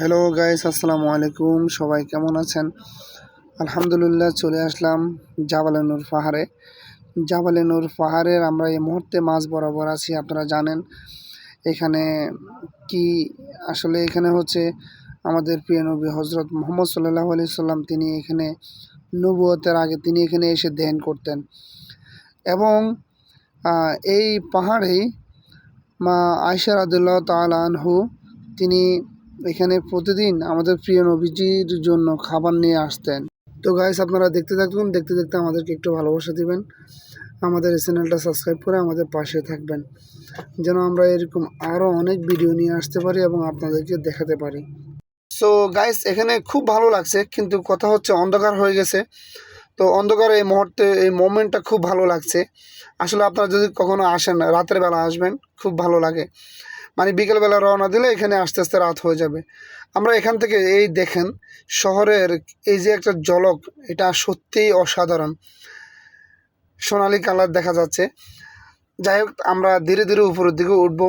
Hello guys আসসালামু আলাইকুম। সবাই কেমন আছেন? আলহামদুলিল্লাহ, চলে আসলাম জাবালেনুর পাহাড়ে। জাবালেনুর পাহাড়ের আমরা এই মুহূর্তে মাঝ বরাবর আছি, আপনারা জানেন। এখানে কি, আসলে এখানে হচ্ছে আমাদের প্রিয় নবী হজরত মোহাম্মদ সাল্লাহ আলি সাল্লাম, তিনি এখানে নবুয়তের আগে তিনি এখানে এসে ধ্যান করতেন। এবং এই পাহাড়েই মা আয়সা রাদুল্লাহ তাল আনহু, তিনি এখানে প্রতিদিন আমাদের প্রিয় নবীজির জন্য খাবার নিয়ে আসতেন। তো গাইস আপনারা দেখতে থাকুন, দেখতে দেখতে আমাদেরকে একটু ভালোবাসা দিবেন। আমাদের এই চ্যানেলটা সাবস্ক্রাইব করে আমাদের পাশে থাকবেন। যেন আমরা এরকম আরও অনেক ভিডিও নিয়ে আসতে পারি এবং আপনাদেরকে দেখাতে পারি। সো গাইস এখানে খুব ভালো লাগছে, কিন্তু কথা হচ্ছে অন্ধকার হয়ে গেছে। তো অন্ধকার এই মুহূর্তে, এই মোমেন্টটা খুব ভালো লাগছে। আসলে আপনারা যদি কখনো আসেন, রাতের বেলা আসবেন, খুব ভালো লাগে। মানে বিকেলবেলা রওনা দিলে এখানে আস্তে আস্তে রাত হয়ে যাবে। আমরা এখান থেকে এই দেখেন শহরের এই যে একটা জলক, এটা সত্যিই অসাধারণ। সোনালি কালার দেখা যাচ্ছে। যাই হোক, আমরা ধীরে ধীরে উপরের দিকে উঠবো।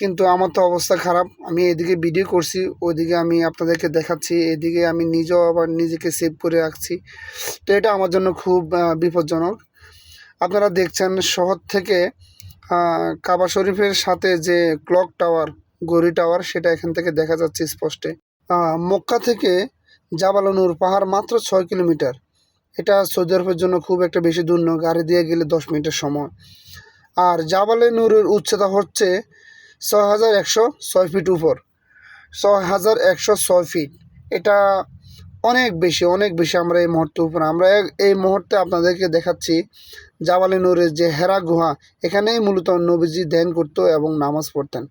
কিন্তু আমার তো অবস্থা খারাপ। আমি এদিকে ভিডিও করছি, ওইদিকে আমি আপনাদেরকে দেখাচ্ছি। এদিকে আমি নিজেও আবার নিজেকে সেভ করে রাখছি। তো এটা আমার জন্য খুব বিপজ্জনক। আপনারা দেখছেন শহর থেকে কাবা শরীফের সাথে যে ক্লক টাওয়ার, গড়ি টাওয়ার, সেটা এখান থেকে দেখা যাচ্ছে স্পষ্টে। মক্কা থেকে জাবালানুর পাহাড় মাত্র ছয় কিলোমিটার। এটা সৌদি আরবের জন্য খুব একটা বেশি দূর নয়, গাড়ি দিয়ে গেলে দশ মিনিটের সময়। আর জাবালে নূরের উচ্চতা হচ্ছে ছয় হাজার একশো ছয় ফিট উপর। ছয় হাজার একশো ছয় ফিট। এটা অনেক বেশি অনেক বেশি আমরা এই মুহূর্তে উপরে। আমরা এই মুহূর্তে আপনাদেরকে দেখাচ্ছি জাবালে নূরের যে হেরা গুহা, এখানেই মূলত নবীজি ধ্যান করতো এবং নামাজ পড়তেন।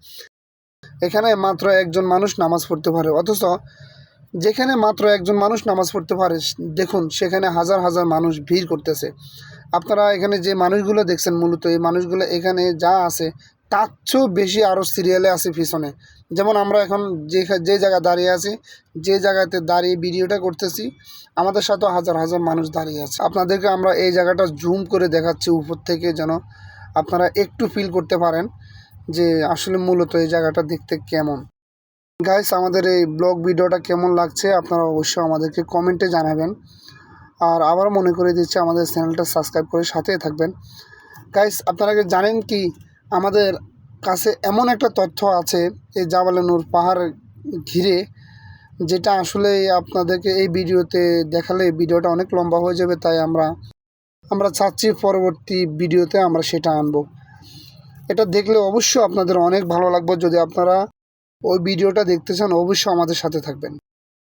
এখানে মাত্র একজন মানুষ নামাজ পড়তে পারে, অথচ যেখানে মাত্র একজন মানুষ নামাজ পড়তে পারে, দেখুন সেখানে হাজার হাজার মানুষ ভিড় করতেছে। আপনারা এখানে যে মানুষগুলো দেখছেন, মূলত এই মানুষগুলো এখানে যা আছে তার চেয়েও বেশি আরও সিরিয়ালে আছে পিছনে। যেমন আমরা এখন যে যে জায়গায় দাঁড়িয়ে আছি, যে জায়গাতে দাঁড়িয়ে ভিডিওটা করতেছি, আমাদের সাথেও হাজার হাজার মানুষ দাঁড়িয়ে আছে। আপনাদেরকে আমরা এই জায়গাটা জুম করে দেখাচ্ছি উপর থেকে যেন আপনারা একটু ফিল করতে পারেন যে আসলে মূলত এই জায়গাটা দেখতে কেমন। গাইস আমাদের এই ব্লগ ভিডিওটা কেমন লাগছে আপনারা অবশ্যই আমাদেরকে কমেন্টে জানাবেন। আর আবার মনে করে দিচ্ছি, আমাদের চ্যানেলটা সাবস্ক্রাইব করে সাথেই থাকবেন। গাইস আপনারা জানেন কি আমাদের কাছে এমন একটা তথ্য আছে এই জাবালানুর পাহাড় ঘিরে, যেটা আসলে আপনাদেরকে এই ভিডিওতে দেখালে ভিডিওটা অনেক লম্বা হয়ে যাবে, তাই আমরা আমরা চাচ্ছি পরবর্তী ভিডিওতে আমরা সেটা আনব। এটা দেখলে অবশ্যই আপনাদের অনেক ভালো লাগবে। যদি আপনারা ওই ভিডিওটা দেখতে চান, অবশ্যই আমাদের সাথে থাকবেন।